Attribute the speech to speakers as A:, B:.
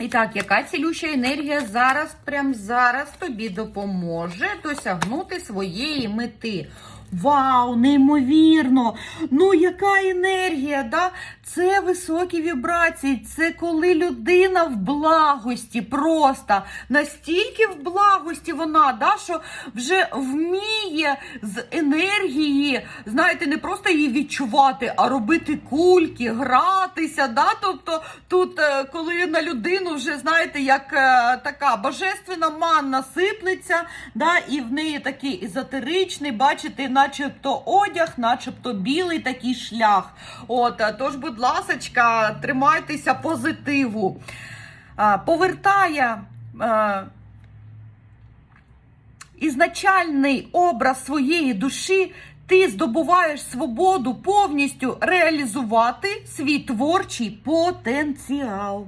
A: І так, яка цілюща енергія зараз, прям зараз тобі допоможе досягнути своєї мети? Вау, неймовірно! Ну, яка енергія? да? Це високі вібрації, це коли людина в благості, просто настільки в благості вона, да, що вже вміє з енергії, знаєте, не просто її відчувати, а робити кульки, гратися. Да? Тобто тут, е, коли на людину вже, знаєте, як е, така божественна манна сиплеться, да, і в неї такий езотеричний, бачите, начебто одяг, начебто білий такий шлях. От, е, тож, будь ласочка, тримайтеся позитиву. Повертає. е, ізначальний образ своєї душі, ти здобуваєш свободу повністю реалізувати свій творчий потенціал.